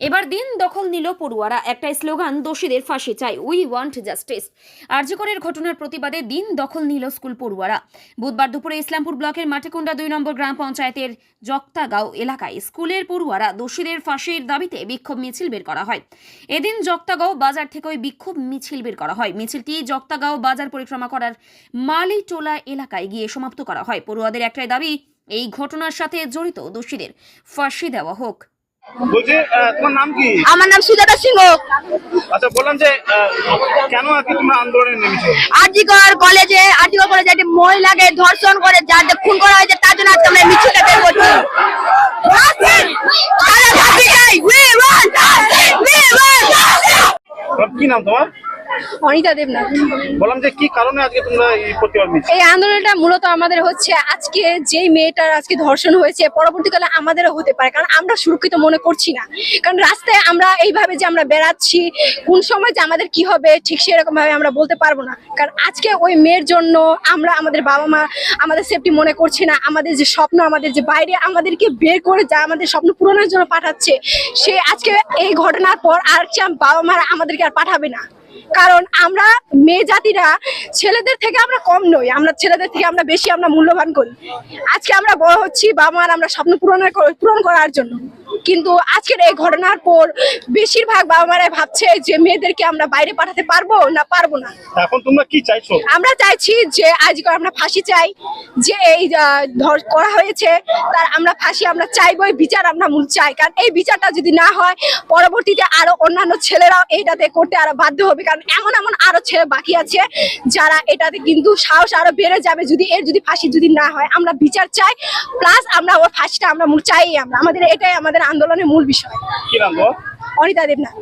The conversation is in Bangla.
এবার দিন দখল নিল পড়ুয়ারা। একটা স্লোগান, দোষীদের ফাঁসি চাই। উই ওয়ান্ট জাস্টিস আর্যকরের ঘটনার প্রতিবাদে দিন দখল নিল স্কুল পড়ুয়ারা। বুধবার দুপুরে ইসলামপুর ব্লকের মাটিকুন্ডা দুই নম্বর গ্রাম পঞ্চায়েতের জক্তাগাঁও এলাকায় স্কুলের পড়ুয়ারা দোষীদের ফাঁসির দাবিতে বিক্ষোভ মিছিল বের করা হয়। এদিন জক্তাগাঁও বাজার থেকে ওই বিক্ষোভ মিছিল বের করা হয়। মিছিলটি জক্তাগাঁও বাজার পরিক্রমা করার মালিটোলা এলাকায় গিয়ে সমাপ্ত করা হয়। পড়ুয়াদের একটাই দাবি, এই ঘটনার সাথে জড়িত দোষীদের ফাঁসি দেওয়া হোক। বলছি তোমার নাম কি? আমার নাম সুজাতা সিংহ। আচ্ছা বললাম যে কেন আর কি তোমরা আন্দোলনে নেমেছো? আরজিকর কলেজে আরজিকর কলেজে একটি মহিলাকে ধর্ষণ করে যার যে খুন করা হয়েছে তার জন্য আজকে আমরা মিছিলে বের করছি। কি নাম তোমার? অনিতা দেবনাথ। বললাম যে কি কারণে আজকে তোমরা এই প্রতিবাদ এই আন্দোলনটা মূলত আমাদের হচ্ছে আজকে যেই মেয়েটার আজকে ধর্ষণ হয়েছে পরবর্তীকালে আমাদেরও হতে পারে কারণ আমরা সুরক্ষিত মনে করছি না। কারণ রাস্তায় আমরা এইভাবে যে আমরা বেড়াচ্ছি কোন সময় যে আমাদের কি হবে ঠিক সেরকম ভাবে আমরা বলতে পারব না। কারণ আজকে ওই মেয়ের জন্য আমরা আমাদের বাবা মা আমাদের সেফটি মনে করছি না। আমাদের যে স্বপ্ন আমাদের যে বাইরে আমাদেরকে বের করে যা আমাদের স্বপ্ন পূরণের জন্য পাঠাচ্ছে সে আজকে এই ঘটনার পর আর বাবা মারা আমাদেরকে আর পাঠাবে না। কারণ আমরা মেয়ে জাতিরা ছেলেদের থেকে আমরা কম নই, আমরা ছেলেদের থেকে আমরা বেশি আমরা মূল্যবান করি। আজকে আমরা বড় হচ্ছি, বাবা মার আমরা স্বপ্ন পূরণের পূরণ করার জন্য। কিন্তু আজকের এই ঘটনার পর বেশিরভাগ বাবা মারাই ভাবছে যে মেয়েদেরকে আমরা বাইরে পাঠাতে পারব না পারব না। এখন তোমরা কি চাইছো? আমরা চাইছি যে আজকে আমরা ফাঁসি চাই যে এই ধর- করা হয়েছে তার আমরা ফাঁসি আমরা চাইব এই বিচার আমরা মূল চাই। কারণ এই বিচারটা যদি না হয় পরবর্তীতে আরও অন্যান্য ছেলেরাও এটাতে করতে আরও বাধ্য হবে। কারণ এমন এমন আরও ছেলে বাকি আছে যারা এটাতে কিন্তু সাহস আরও বেড়ে যাবে যদি এর যদি ফাঁসি যদি না হয়। আমরা বিচার চাই প্লাস আমরা ওর ফাঁসিটা আমরা মূল চাই আমরা। আমাদের এটাই আমাদের আন্দোলনের মূল বিষয়। অনিতা দেবনাথ।